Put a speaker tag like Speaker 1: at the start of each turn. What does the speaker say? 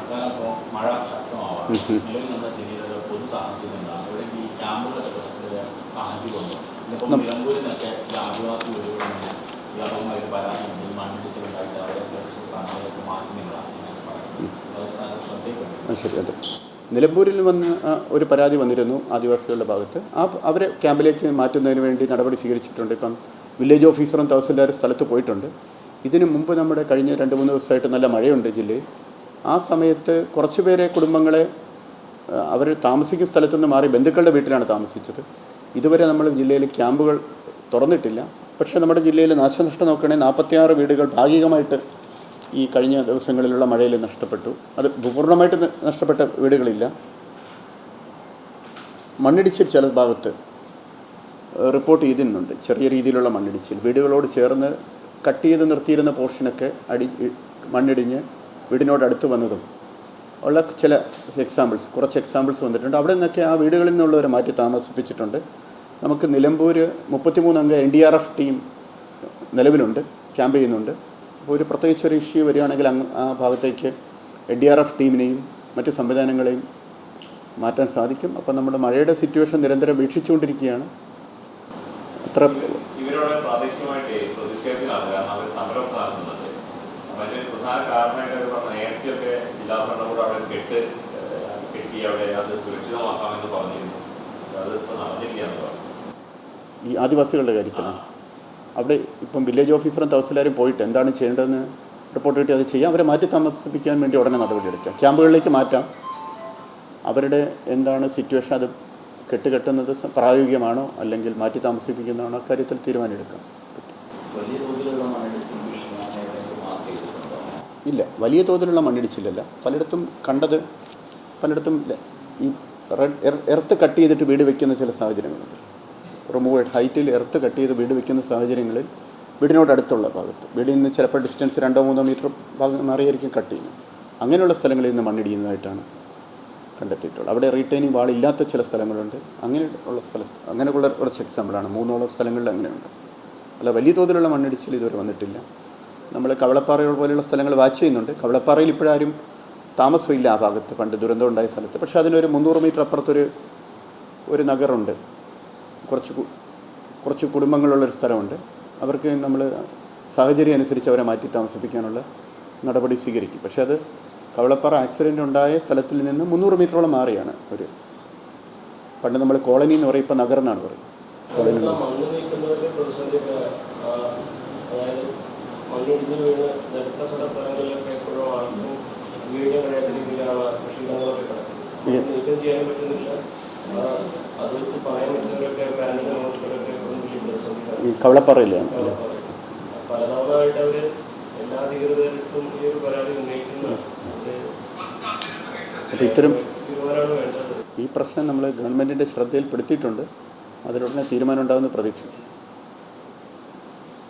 Speaker 1: മഴക്കാലം ഇപ്പോൾ മഴ ശക്തമാവാം. നിലവിൽ നമ്മുടെ ജില്ലയിലെ പൊതു സാഹചര്യം എന്താണ്? ഇവിടെ ഈ ക്യാമ്പുകളുടെ പ്രശ്നത്തിലെ സാഹചര്യമുണ്ട് ഇന്നിപ്പോൾ നിലമ്പൂരിൽ നിന്നൊക്കെ ഈ ആദിവാസി വീടുകളിൽ നിന്ന് വ്യാപകമായ ഒരു പരാതി ഉണ്ട് അവരെ സുരക്ഷിത സ്ഥാനങ്ങളിലേക്ക് മാറ്റുന്നില്ല അത്
Speaker 2: ശരി അതെ. നിലമ്പൂരിൽ വന്ന് ഒരു പരാതി വന്നിരുന്നു ആദിവാസികളുടെ ഭാഗത്ത്. ആ അവരെ ക്യാമ്പിലേക്ക് മാറ്റുന്നതിന് വേണ്ടി നടപടി സ്വീകരിച്ചിട്ടുണ്ട്. ഇപ്പം വില്ലേജ് ഓഫീസറും തഹസിൽദാരും സ്ഥലത്ത് പോയിട്ടുണ്ട്. ഇതിനു മുമ്പ് നമ്മുടെ കഴിഞ്ഞ രണ്ട് മൂന്ന് ദിവസമായിട്ട് നല്ല മഴയുണ്ട് ജില്ലയിൽ. ആ സമയത്ത് കുറച്ച് പേരെ കുടുംബങ്ങളെ അവർ താമസിക്കുന്ന സ്ഥലത്തു നിന്ന് മാറി ബന്ധുക്കളുടെ വീട്ടിലാണ് താമസിച്ചത്. ഇതുവരെ നമ്മൾ ജില്ലയിൽ ക്യാമ്പുകൾ തുറന്നിട്ടില്ല. പക്ഷേ നമ്മുടെ ജില്ലയിൽ നാശനഷ്ടം നോക്കുകയാണെങ്കിൽ നാൽപ്പത്തിയാറ് വീടുകൾ ഭാഗികമായിട്ട് ഈ കഴിഞ്ഞ ദിവസങ്ങളിലുള്ള മഴയിൽ നഷ്ടപ്പെട്ടു. അത് പൂർണമായിട്ട് നഷ്ടപ്പെട്ട വീടുകളില്ല. മണ്ണിടിച്ചിൽ ചില ഭാഗത്ത് റിപ്പോർട്ട് ചെയ്തിട്ടുണ്ട്. ചെറിയ രീതിയിലുള്ള മണ്ണിടിച്ചിൽ. വീടുകളോട് ചേർന്ന് കട്ട് ചെയ്ത് നിർത്തിയിരുന്ന പോർഷനൊക്കെ അടി മണ്ണിടിഞ്ഞ് വീടിനോട് അടുത്ത് വന്നതും ഉള്ള ചില എക്സാമ്പിൾസ് കുറച്ച് എക്സാമ്പിൾസ് വന്നിട്ടുണ്ട്. അവിടെ നിന്നൊക്കെ ആ വീടുകളിൽ നിന്നുള്ളവരെ മാറ്റി താമസിപ്പിച്ചിട്ടുണ്ട്. നമുക്ക് നിലമ്പൂർ മുപ്പത്തിമൂന്ന് അംഗ N D R F team നിലവിലുണ്ട് ക്യാമ്പ് ചെയ്യുന്നുണ്ട്. അപ്പോൾ ഒരു പ്രത്യേകിച്ച് ഒരു ഇഷ്യൂ വരികയാണെങ്കിൽ അങ്ങ് ആ ഭാഗത്തേക്ക് എൻ ഡി ആർ എഫ് ടീമിനെയും മറ്റ് സംവിധാനങ്ങളെയും മാറ്റാൻ സാധിക്കും. അപ്പം നമ്മുടെ മഴയുടെ സിറ്റുവേഷൻ നിരന്തരം വീക്ഷിച്ചുകൊണ്ടിരിക്കുകയാണ്. അത്ര
Speaker 3: അവർ സമരം അതിന് പ്രധാന കാരണമായിട്ട് പറഞ്ഞ നേരത്തെയൊക്കെ ജില്ലാ ഭരണകൂടം അവിടെ കെട്ട് കെട്ടി അവിടെ അത് സുരക്ഷിതമാക്കാമെന്ന് പറഞ്ഞിരുന്നു. അത് ഇപ്പോൾ പറഞ്ഞു
Speaker 2: ഈ ആദിവാസികളുടെ കാര്യത്തിലാണ് അവിടെ ഇപ്പം വില്ലേജ് ഓഫീസറും തഹസിലാരും പോയിട്ട് എന്താണ് ചെയ്യേണ്ടതെന്ന് റിപ്പോർട്ട് കിട്ടി അത് ചെയ്യാം. അവരെ മാറ്റി താമസിപ്പിക്കാൻ വേണ്ടി ഉടനെ നടപടിയെടുക്കാം ക്യാമ്പുകളിലേക്ക് മാറ്റാം. അവരുടെ എന്താണ് സിറ്റുവേഷൻ അത് കെട്ടുകെട്ടുന്നത് പ്രായോഗികമാണോ? അല്ലെങ്കിൽ മാറ്റി താമസിപ്പിക്കുന്നതാണോ? അക്കാര്യത്തിൽ തീരുമാനമെടുക്കാം. ഇല്ല. വലിയ തോതിലുള്ള മണ്ണിടിച്ചിലല്ല പലയിടത്തും കണ്ടത് പലയിടത്തും ഈ റെഡ് എർത്ത് കട്ട് ചെയ്തിട്ട് വീട് വെക്കുന്ന ചില സാഹചര്യങ്ങളുണ്ട്. റിമൂവ് ഹൈറ്റിൽ എർത്ത് കട്ട് ചെയ്ത് വീട് വെക്കുന്ന സാഹചര്യങ്ങളിൽ വീടിനോട് അടുത്തുള്ള ഭാഗത്ത് വീടിൽ നിന്ന് ചിലപ്പോൾ ഡിസ്റ്റൻസ് രണ്ടോ മൂന്നോ മീറ്റർ ഭാഗം മാറിയായിരിക്കും കട്ട് ചെയ്യുന്നത്. അങ്ങനെയുള്ള സ്ഥലങ്ങളിൽ നിന്ന് മണ്ണിടിയുന്നതായിട്ടാണ് കണ്ടെത്തിയിട്ടുള്ളത്. അവിടെ റീറ്റെയിനിങ് വാൾ ഇല്ലാത്ത ചില സ്ഥലങ്ങളുണ്ട്. അങ്ങനെയുള്ള സ്ഥലത്ത് അങ്ങനെയുള്ള കുറച്ച് എക്സാമ്പിളാണ് മൂന്നോളം സ്ഥലങ്ങളിൽ അങ്ങനെയുണ്ട്. അല്ല വലിയ തോതിലുള്ള മണ്ണിടിച്ചിൽ ഇതുവരെ വന്നിട്ടില്ല. നമ്മൾ കവളപ്പാറകൾ പോലെയുള്ള സ്ഥലങ്ങൾ വാച്ച് ചെയ്യുന്നുണ്ട്. കവളപ്പാറയിൽ ഇപ്പോഴാരും താമസമില്ല ആ ഭാഗത്ത്. പണ്ട് ദുരന്തം ഉണ്ടായ സ്ഥലത്ത്. പക്ഷേ അതിനൊരു മുന്നൂറ് മീറ്റർ അപ്പുറത്തൊരു ഒരു നഗറുണ്ട്. കുറച്ച് കുറച്ച് കുടുംബങ്ങളുള്ളൊരു സ്ഥലമുണ്ട്. അവർക്ക് നമ്മൾ സാഹചര്യം അനുസരിച്ച് അവരെ മാറ്റി താമസിപ്പിക്കാനുള്ള നടപടി സ്വീകരിക്കും. പക്ഷേ അത് കവളപ്പാറ ആക്സിഡന്റ് ഉണ്ടായ സ്ഥലത്തിൽ നിന്ന് മുന്നൂറ് മീറ്ററോളം മാറിയാണ് ഒരു പണ്ട് നമ്മൾ കോളനി എന്ന് പറയും ഇപ്പോൾ നഗർ എന്നാണ് പറയുന്നത്. കോളനി
Speaker 4: ചെയ്യാൻ പറ്റുന്നില്ല. അത് വെച്ച് പറയാൻ പറ്റുന്നവരൊക്കെ പ്രതിസന്ധിയാണ്
Speaker 2: ഈ കവളപ്പാറയിലാണ് അല്ലേ
Speaker 4: പലതവണയായിട്ട് അവർ എല്ലാ അധികൃതർക്കും ഈ ഒരു പരാതി
Speaker 2: ഉന്നയിക്കുന്ന. ഇത്തരം ഈ പ്രശ്നം നമ്മൾ ഗവൺമെന്റിന്റെ ശ്രദ്ധയിൽപ്പെടുത്തിയിട്ടുണ്ട്. അതിലുടനെ തീരുമാനം ഉണ്ടാകുമെന്ന് പ്രതീക്ഷിക്കും